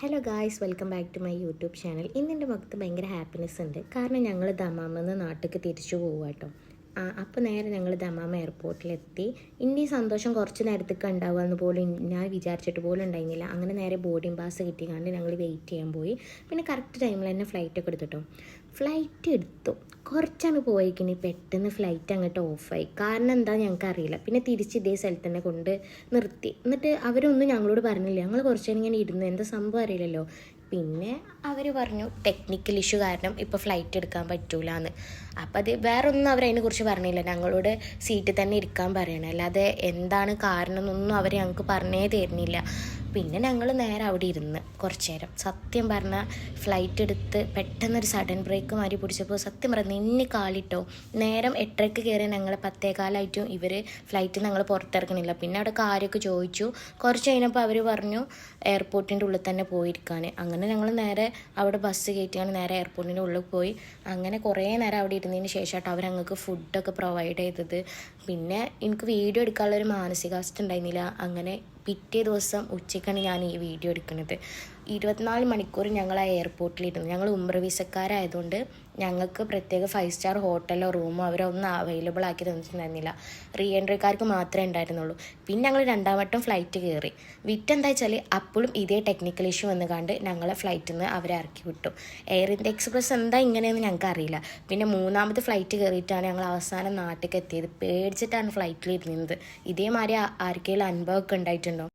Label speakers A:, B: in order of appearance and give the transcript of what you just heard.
A: Hello guys welcome back to my YouTube channel ഇന്നെന്റെ മുഖത്ത് ഭയങ്കര ഹാപ്പിനെസ് ഉണ്ട്. കാരണം ഞങ്ങൾ ദമാമെന്ന് നാട്ടിലേക്ക് തിരിച്ചു പോകുക കേട്ടോ അപ്പോൾ നേരെ ഞങ്ങൾ ദമാമ എയർപോർട്ടിലെത്തി ഇനി സന്തോഷം കുറച്ച് നേരത്തേക്ക് ഉണ്ടാവുക എന്ന് പോലും ഞാൻ വിചാരിച്ചിട്ട് പോലും ഉണ്ടായിരുന്നില്ല. അങ്ങനെ നേരെ ബോർഡിംഗ് പാസ് കിട്ടി കിട്ടിക്കാണ്ട് ഞങ്ങൾ വെയിറ്റ് ചെയ്യാൻ പോയി. പിന്നെ കറക്റ്റ് ടൈമിൽ തന്നെ ഫ്ലൈറ്റ് ഒക്കെ എടുത്തിട്ടോ ഫ്ലൈറ്റ് എടുത്തു. കുറച്ചാണ് പോയിക്കിനി പെട്ടെന്ന് ഫ്ലൈറ്റ് അങ്ങോട്ട് ഓഫായി കാരണം എന്താ ഞങ്ങൾക്ക് അറിയില്ല പിന്നെ തിരിച്ച് ഇതേ സ്ഥലത്ത് തന്നെ കൊണ്ട് നിർത്തി. എന്നിട്ട് അവരൊന്നും ഞങ്ങളോട് പറഞ്ഞില്ല. ഞങ്ങൾ കുറച്ച് നേരം ഇങ്ങനെ ഇരുന്നു. എന്താ സംഭവം അറിയില്ലല്ലോ. പിന്നെ അവർ പറഞ്ഞു ടെക്നിക്കൽ ഇഷ്യൂ കാരണം ഇപ്പോൾ ഫ്ലൈറ്റ് എടുക്കാൻ പറ്റൂല എന്ന് അപ്പം അത് വേറൊന്നും അവരതിനെക്കുറിച്ച് പറഞ്ഞില്ല. ഞങ്ങളോട് സീറ്റിൽ തന്നെ ഇരിക്കാൻ പറയണം. അല്ലാതെ എന്താണ് കാരണം എന്നൊന്നും അവർ ഞങ്ങൾക്ക് പറഞ്ഞേ തരുന്നില്ല. പിന്നെ ഞങ്ങൾ നേരെ അവിടെ ഇരുന്ന് കുറച്ച് നേരം സത്യം പറഞ്ഞാൽ ഫ്ലൈറ്റ് എടുത്ത് പെട്ടെന്നൊരു സഡൻ ബ്രേക്ക് മാറി പിടിച്ചപ്പോൾ സത്യം പറഞ്ഞ ഇനി കാലിട്ടോ നേരം എട്ടരക്ക് കയറി ഞങ്ങൾ പത്തേകാലായിട്ടും ഇവർ ഫ്ലൈറ്റ് ഞങ്ങൾ പുറത്തിറക്കണില്ല പിന്നെ അവിടെ കാര്യമൊക്കെ ചോദിച്ചു. കുറച്ച് കഴിഞ്ഞപ്പോൾ അവർ പറഞ്ഞു എയർപോർട്ടിന്റെ ഉള്ളിൽ തന്നെ പോയിരിക്കാൻ അങ്ങനെ ഞങ്ങൾ നേരെ അവിടെ ബസ് കയറ്റിയാണ് നേരെ എയർപോർട്ടിന്റെ ഉള്ളിൽ പോയി. അങ്ങനെ കുറേ നേരം അവിടെ ഇരുന്നതിന് ശേഷമായിട്ട് അവർ ഞങ്ങൾക്ക് ഫുഡൊക്കെ പ്രൊവൈഡ് ചെയ്തത്. പിന്നെ എനിക്ക് വീഡിയോ എടുക്കാനുള്ളൊരു മാനസികാവസ്ഥ ഉണ്ടായിരുന്നില്ല. അങ്ങനെ പിറ്റേ ദിവസം ഉച്ചയ്ക്കാണ് ഞാൻ ഈ വീഡിയോ എടുക്കുന്നത്. ഇരുപത്തിനാല് മണിക്കൂർ ഞങ്ങൾ ആ എയർപോർട്ടിലിരുന്നു ഞങ്ങൾ ഉമ്ര വിസക്കാരായതുകൊണ്ട് ഞങ്ങൾക്ക് പ്രത്യേക ഫൈവ് സ്റ്റാർ ഹോട്ടലോ റൂമോ അവരൊന്നും അവൈലബിൾ ആക്കി തന്നിട്ടുണ്ടായിരുന്നില്ല. റീ എൻട്രിക്കാർക്ക് മാത്രമേ ഉണ്ടായിരുന്നുള്ളൂ. പിന്നെ ഞങ്ങൾ രണ്ടാം വട്ടം ഫ്ലൈറ്റ് കയറി വിറ്റെന്താ വെച്ചാൽ അപ്പോഴും ഇതേ ടെക്നിക്കൽ ഇഷ്യൂ വന്ന് കണ്ട് ഞങ്ങളെ ഫ്ലൈറ്റിൽ നിന്ന് അവരെ ഇറക്കി വിട്ടു. എയർ ഇന്ത്യ എക്സ്പ്രസ് എന്താ ഇങ്ങനെയെന്ന് ഞങ്ങൾക്ക് അറിയില്ല. പിന്നെ മൂന്നാമത്തെ ഫ്ലൈറ്റ് കയറിയിട്ടാണ് ഞങ്ങൾ അവസാനം നാട്ടിലേക്ക് എത്തിയത്. പേടിച്ചിട്ടാണ് ഫ്ലൈറ്റിൽ ഇരുന്നത്. ഇതേമാതിരി ആർക്കെങ്കിലും അനുഭവമൊക്കെ ഉണ്ടായിട്ടുണ്ടോ?